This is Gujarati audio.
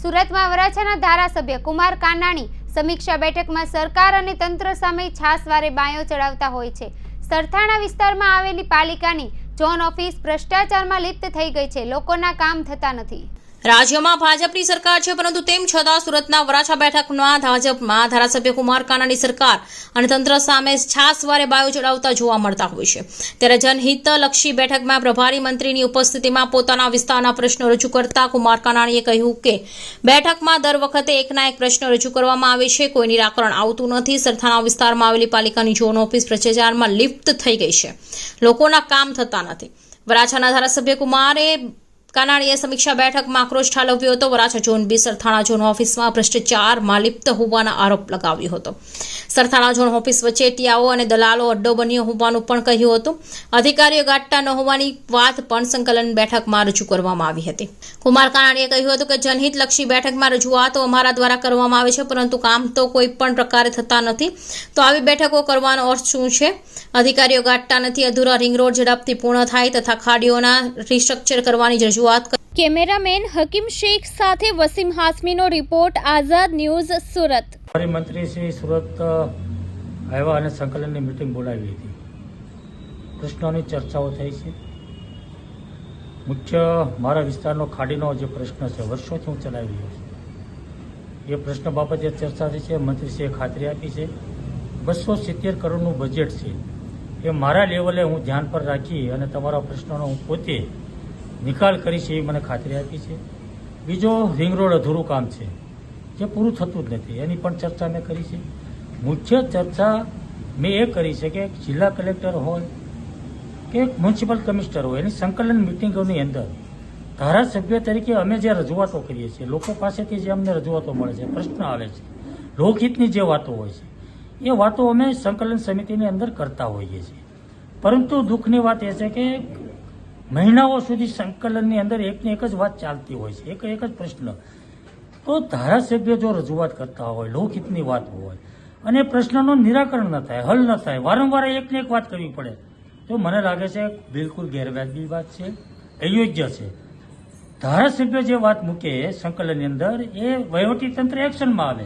સુરતમાં વરાછાના ધારાસભ્ય કુમાર કાનાણી સમીક્ષા બેઠકમાં સરકાર અને તંત્ર સામે છાસવારે બાયો ચડાવતા હોય છે. સરથાણા વિસ્તારમાં આવેલી પાલિકાની ઝોન ઓફિસ ભ્રષ્ટાચારમાં લિપ્ત થઈ ગઈ છે. લોકોના કામ થતા નથી. રાજ્યમાં ભાજપની સરકાર છે, પરંતુ તેમ છતાં સુરતના વરાછા બેઠકમાં ભાજપમાં ધારાસભ્ય કુમાર કાનાની સરકાર અને તંત્ર સામે છાસવારે બાયો ચડાવતા જોવા મળતા હોય છે. ત્યારે જનહિતલક્ષી બેઠકમાં પ્રભારી મંત્રીની ઉપસ્થિતિમાં પોતાના વિસ્તારના પ્રશ્નો રજૂ કરતા કુમાર કાનાણીએ કહ્યું કે, બેઠકમાં દર વખતે એકના એક પ્રશ્નો રજૂ કરવામાં આવે છે, કોઈ નિરાકરણ આવતું નથી. સરથાણા વિસ્તારમાં આવેલી પાલિકાની ઝોન ઓફિસ ભ્રષ્ટાચારમાં લિપ્ત થઈ ગઈ છે. લોકોના કામ થતા નથી. વરાછાના ધારાસભ્ય કુમારે કાનાણીએ સમીક્ષા બેઠકમાં આક્રોશ ઠાલવ્યો હતો. Varachha zone B, Sarthana zone ઓફિસમાં ભ્રષ્ટાચારમાં લિપ્ત હોવાના આરોપ લગાવ્યો હતો. સરથાણા ઝોન ઓફિસ વચ્ચે ટિયાઓ અને દલાલો અડ્ડો બન્યો હોવાનું પણ કહ્યું હતું. અધિકારીઓ ગાંઠતા ન હોવાની વાત પણ સંકલન બેઠકમાં રજૂ કરવામાં આવી હતી. કુમાર કાનાણીએ કહ્યું હતું કે, જનહિતલક્ષી બેઠકમાં રજૂઆતો અમારા દ્વારા કરવામાં આવે છે, પરંતુ કામ તો કોઈ પણ પ્રકારે થતા નથી. તો આવી બેઠકો કરવાનો અર્થ શું છે? અધિકારીઓ ગાંઠતા નથી, અધૂરા રિંગ રોડ ઝડપથી પૂર્ણ થાય તથા ખાડીઓના રિસ્ટ્રક્ચર કરવાની રજૂઆત કેમેરામેન હકીમ શેખ સાથે વસીમ હાસમીનો રિપોર્ટ, આઝાદ ન્યૂઝ, સુરત. મંત્રી શ્રી સુરત આવ્યા અને સંકલનની મિટિંગ બોલાવી હતી. પ્રશ્નોની ચર્ચાઓ થઈ છે. મુખ્ય મારા વિસ્તારનો ખાડીનો જે પ્રશ્ન છે, વર્ષોથી હું ચલાવી રહ્યો છું. એ પ્રશ્ન બાબતે ચર્ચા થઈ છે મંત્રીશ્રીએ ખાતરી આપી છે. બસો સિત્તેર કરોડનું બજેટ છે. એ મારા લેવલે હું ધ્યાન પર રાખી અને તમારા પ્રશ્નોનો હું પોતે નિકાલ કરીશ એવી મને ખાતરી આપી છે. બીજો રિંગ રોડ અધૂરું કામ છે. જે પૂરું થતું જ નથી. એની પણ ચર્ચા મેં કરી છે. મુખ્ય ચર્ચા મેં એ કરી છે કે જિલ્લા કલેક્ટર હોય કે મ્યુનિસિપલ કમિશનર હોય, એની સંકલન મિટિંગોની અંદર ધારાસભ્ય તરીકે અમે જે રજૂઆતો કરીએ છીએ, લોકો પાસેથી જે અમને રજૂઆતો મળે છે, પ્રશ્ન આવે છે, લોકહિતની જે વાતો હોય છે, એ વાતો અમે સંકલન સમિતિની અંદર કરતા હોઈએ છીએ. પરંતુ દુઃખની વાત એ છે કે મહિનાઓ સુધી સંકલનની અંદર એકની એક જ વાત ચાલતી હોય છે. એક એક જ પ્રશ્ન. તો ધારાસભ્ય જો રજૂઆત કરતા હોય, લોકહિતની વાત હોય, અને પ્રશ્નનું નિરાકરણ ન થાય, હલ ન થાય, વારંવાર એકને એક વાત કરવી પડે, તો મને લાગે છે બિલકુલ ગેરવાજબી વાત છે, અયોગ્ય છે. ધારાસભ્ય જે વાત મૂકે સંકલનની અંદર, એ વહીવટી તંત્ર એક્શનમાં આવે.